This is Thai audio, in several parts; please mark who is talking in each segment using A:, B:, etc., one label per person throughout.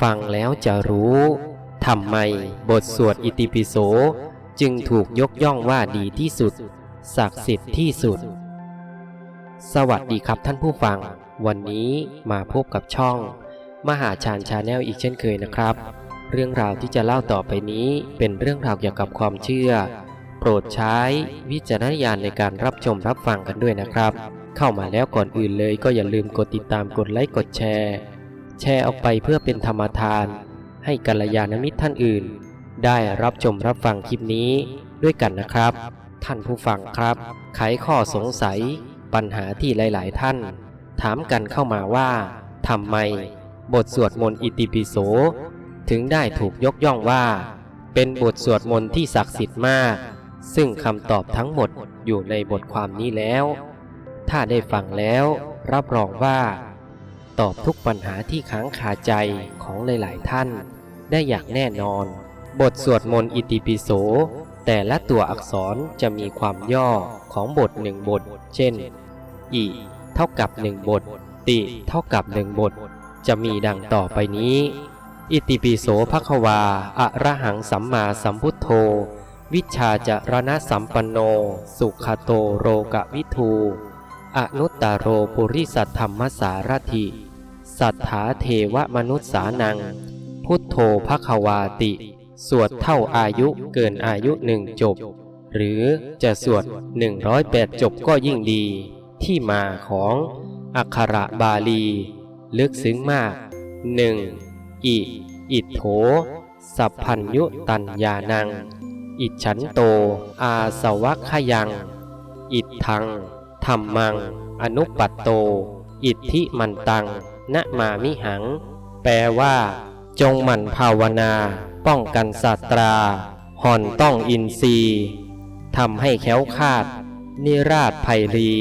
A: ฟังแล้วจะรู้ทำไมบทสวดอิติปิโสจึงถูกยกย่องว่าดีที่สุด ศักดิ์สิทธิ์ที่สุด สวัสดีครับท่านผู้ฟัง วันนี้มาพบกับช่อง มหาชาญชาแนลอีกเช่นเคยนะครับ เรื่องราวที่จะเล่าต่อไปนี้เป็นเรื่องราวเกี่ยวกับความเชื่อ โปรดใช้วิจารณญาณในการรับชมรับฟังกันด้วยนะครับ เข้ามาแล้วก่อนอื่นเลยก็อย่าลืมกดติดตามกดไลค์กดแชร์ แชร์ออกไปเพื่อเป็นธรรมทาน ให้กัลยาณมิตรท่านอื่น ได้รับชมรับฟังคลิปนี้ด้วยกันนะครับ ท่านผู้ฟังครับไขข้อสงสัย ปัญหาที่หลาย ๆ ท่าน ถามกันเข้ามาว่าทำไม บทสวดมนต์อิติปิโส ถึงได้ถูกยกย่องว่า เป็นบทสวดมนต์ที่ศักดิ์สิทธิ์มาก ซึ่งคำตอบทั้งหมดอยู่ในบทความนี้แล้ว ถ้าได้ฟังแล้ว รับรองว่า ตอบทุกปัญหาที่ค้างคาใจของหลาย ๆ ท่าน ได้อย่างแน่นอน บทสวดมนต์อิติปิโส แต่ละตัวอักษรจะมีความย่อของบทหนึ่งบท เช่น อิเท่ากับหนึ่งบท ติเท่ากับหนึ่งบท จะมีดังต่อไปนี้ อิติปิโสภควาอะระหังสัมมาสัมพุทโธ วิชาจารณสัมปันโน สุขโตโรกวิทูอนุตตโรปุริสัทธรรมสารถิ สัทธาเทวมนุษสานัง พุทโธภควาติ สวดเท่าอายุเกินอายุหนึ่งจบ หรือจะสวด 108 จบก็ยิ่งดี ที่มาของอักขระบาลี ลึกซึ้งมาก 1. อิอิทโธสัพพัญยุตัญญานัง อิฉันโต อาสวัคยัง อิทังธรรมัง อนุปัตโต อิทธิมันตัง นะมามิหัง แปลว่า จงหมั่นภาวนา ป้องกันศาสตราห่อนต้องอินทรีย์ทำให้แค้วคาด นิราชภัยรี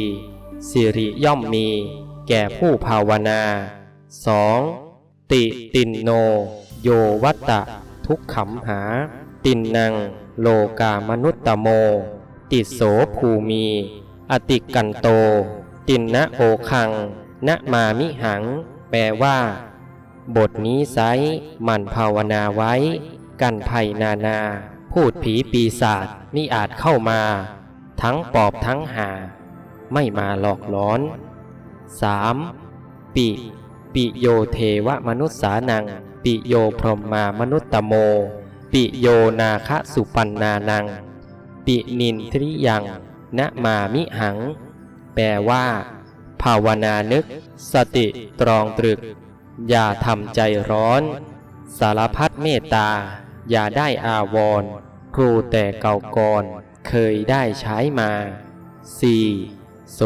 A: สิริย่อมมี แก่ผู้ภาวนา 2. ติตินโน โยวัตตะ ทุกขำหา ตินนัง โลกามนุตตโม ติโสภูมี อติกันโต ตินนะโอคัง นะมามิหัง แปลว่า บทนี้ไซร้หมันภาวนาไว้ กันภัยนานา พูดผีปีศาจมิอาจเข้ามา ทั้งปอบทั้งหา ไม่มาหลอกหลอน 3. ปิ ปิโยเทวมนุษสานัง ปิโยพรหมามนุตตโม ปิโยนาคะสุปันนานัง ปินินทริยังนะมามิหัง แปลว่า ภาวนานึก สติตรองตรึก อย่าทำใจร้อน สารพัดเมตตา อย่าได้อาวร ครูแต่เก่าก่อน เคยได้ใช้มา 4. โส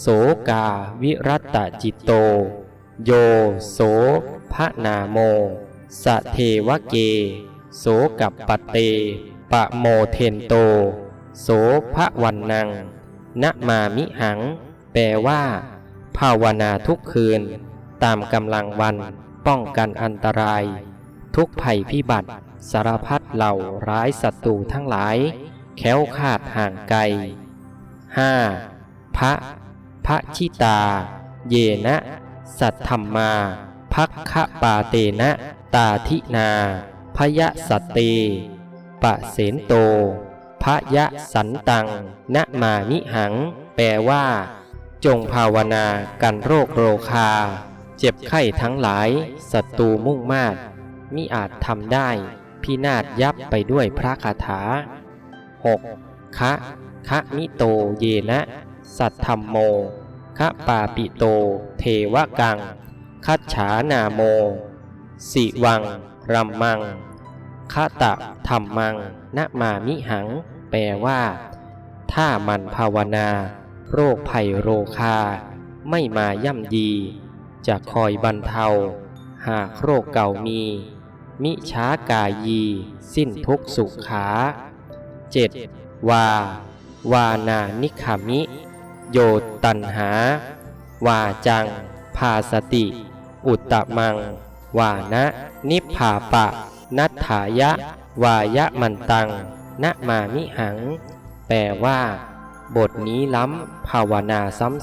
A: โสกาวิรัตตจิตโต โยโสพระนาโม สเทวเก โสกับปเต ปะโมเทนโต โสพระวันนังนะมามิหัง แปลว่า ภาวนาทุกคืน ตามกำลังวัน ป้องกันอันตราย ทุกภัยพิบัติ สารพัดเหล่าร้ายศัตรูทั้งหลาย แค้วคาดห่างไกล 5. พระพระชิตา เยนะ สัทธรรมาพักคะปาเตนะ ตาทินาพยะสตเตปะเสนโตพยะสันตังนะมามิหัง แปลว่า จงภาวนากันโรคโรคา เจ็บไข้ทั้งหลายศัตรูมุ่งมาดมิอาจทำได้ พินาศยับไปด้วยพระคาถา 6. คะคะมิโตเยนะ สัทธรรมโมคะปาปิโต เทวกัง คัจฉานาโม สิวัง รัมมังคะตะธรรมังนะมามิหัง แปลว่า ถ้ามันภาวนา โรคภัยโรคา ไม่มาย่ำดีจะคอยบรรเทา หากโรคเก่ามี มิช้ากายี สิ้นทุกสุขา 7. วา วานานิขามิ โยตันหา วาจังพาสติ อุตตมัง วานะนิพพาปะ นัตถายะ วายะมันตัง นะมามิหัง แปลว่า บทนี้ล้ำ ภาวนา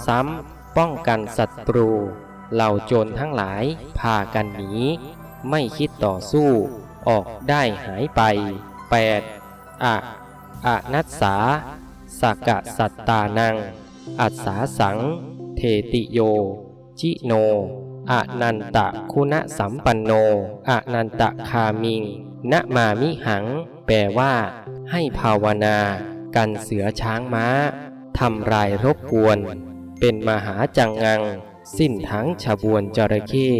A: ซ้ำๆ ป้องกันศัตรู เหล่าโจรทั้งหลายพากันหนี ไม่คิดต่อสู้ ออกได้หายไป 8. อะอะนัสสาสกะสัตตานัง อัสสาสัง เทติโย จิโนอะนันตะคุณสัมปันโนอะนันตะคามิงนะมามิหัง แปลว่า ให้ภาวนา กันเสือช้างม้าทำรายรบกวน เป็นมหาจังงัง สิ้นทั้งฉบวนจระเข้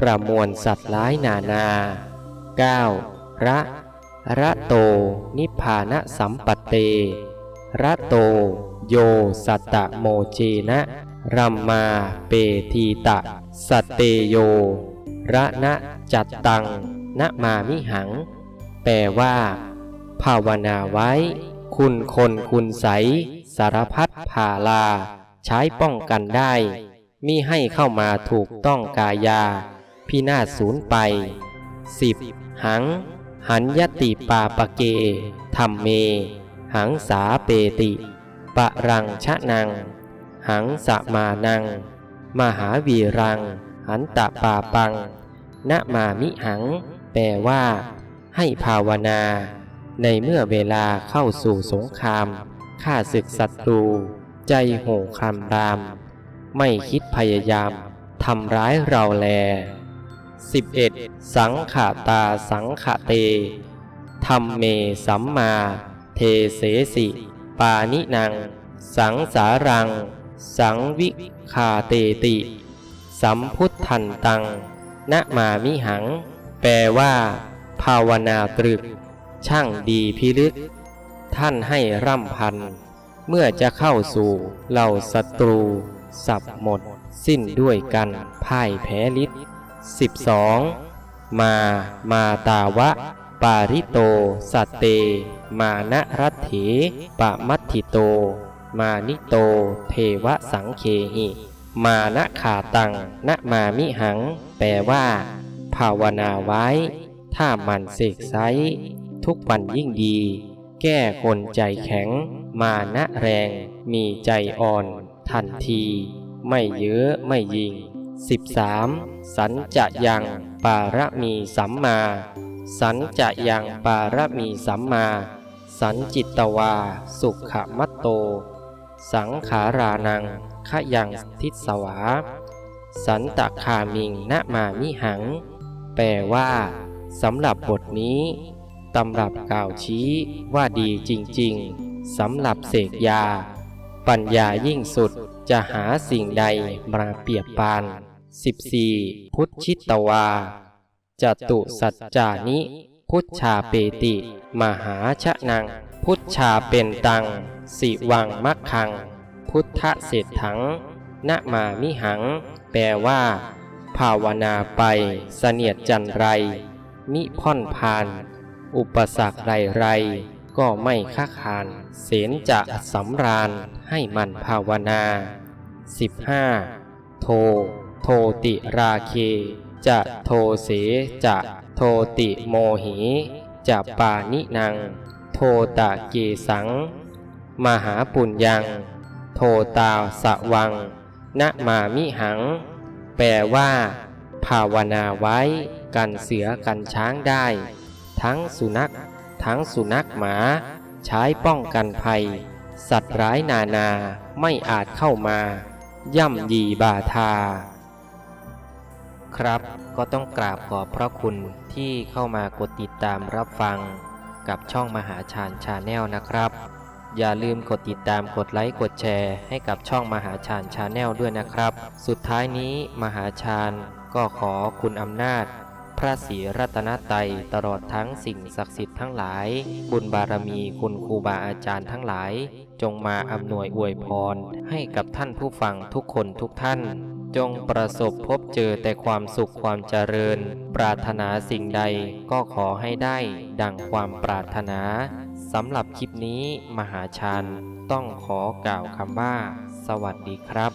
A: ประมวลสัตว์ร้ายนานา 9. ระระโต นิพานะสัมปัตเตระโต โยสัตตะโมเจนะรัมมาเปทีตะสตเตโยระนะจัตตังนะมามิหัง แปลว่า ภาวนาไว้ คุณคนคุณใส สารพัดผ่าลา ใช้ป้องกันได้มิให้เข้ามาถูกต้องกายา พินาศสูญไป 10. หัง หันยติปาปเกธรรมเม หังสาเปติ ปะรังชะนัง หังสมานัง มหาวีรัง หันตะปาปังนะมามิหัง แปลว่า ให้ภาวนา ในเมื่อเวลาเข้าสู่สงครามฆ่าศึกศัตรู ใจโห่คำราม ไม่คิดพยายามทำร้ายเราแล 11. สังขาตาสังขเตธรรมเมสัมมา เทเสสิ ปานินัง สังสารัง สังวิคาเตติ สัมพุทธันตังนะมามิหัง แปลว่า ภาวนาตรึก ช่างดีพิลึก ท่านให้ร่ำพัน เมื่อจะเข้าสู่เหล่าศัตรู สับหมด สิ้นด้วยกันพ่ายแพ้ลิศ 12. มามาตาวะ ปาริโต สัตเต มานะรัตเถปะมัตถิโต มานิโต เทวสังเคหิ มานะขาตังนะมามิหัง แปลว่า ภาวนาไว้ ถ้ามันเสกไซ ทุกวันยิ่งดี แก้คนใจแข็ง มานะแรง มีใจอ่อน ทันที ไม่เยอะไม่ยิง 13. สัญจะยังปารมีสัมมา สัญจะยังปารมีสัมมา สัญจิตตวา สุขมัตโต สังขารานังขยังทิสวา สันตคามิงนะมามิหัง แปลว่าสำหรับบทนี้ ตำรับกล่าวชี้ว่าดีจริงๆสำหรับเสกยา ปัญญายิ่งสุดจะหาสิ่งใดมาเปรียบปาน 14. พุทธิตวาจตุสัจจานิ พุทธาเปติ มหาชะนัง พุทธาเป็นตัง สิวังมักคัง พุทธเศรษถังนะมามิหัง แปลว่า ภาวนาไป เสนียดจันไร มิพ่อนพาน อุปสรรคไรๆก็ไม่ค้าคานเสนจะสำราญให้มันภาวนา 15. โท โทติราเค จะโทเสจะโทติโมหิจะปานินัง โทตะเกสัง มหาปุญญัง โทตาสะวังนะมามิหัง แปลว่า ภาวนาไว้ กันเสือกันช้างได้ ทั้งสุนัข ทั้งสุนัขหมา ใช้ป้องกันภัย สัตว์ร้ายนานาไม่อาจเข้ามา ย่ำยีบาทา ครับก็ต้องกราบขอบพระคุณที่เข้ามากดติดตามรับฟังกับช่องมหาชาญชาแนลนะครับ อย่าลืมกดติดตามกดไลค์กดแชร์ให้กับช่องมหาชาญชาแนลด้วยนะครับ สุดท้ายนี้มหาชาญก็ขอคุณอำนาจ พระศรีรัตนตรัยตลอดทั้งสิ่งศักดิ์สิทธิ์ทั้งหลาย บุญบารมีคุณครูบาอาจารย์ทั้งหลาย จงมาอำนวยอวยพร ให้กับท่านผู้ฟังทุกคนทุกท่าน จงประสบพบเจอแต่ความสุขความเจริญ ปรารถนาสิ่งใดก็ขอให้ได้ ดังความปรารถนาสำหรับคลิปนี้มหาชาญต้องขอกล่าวคำว่า สวัสดีครับ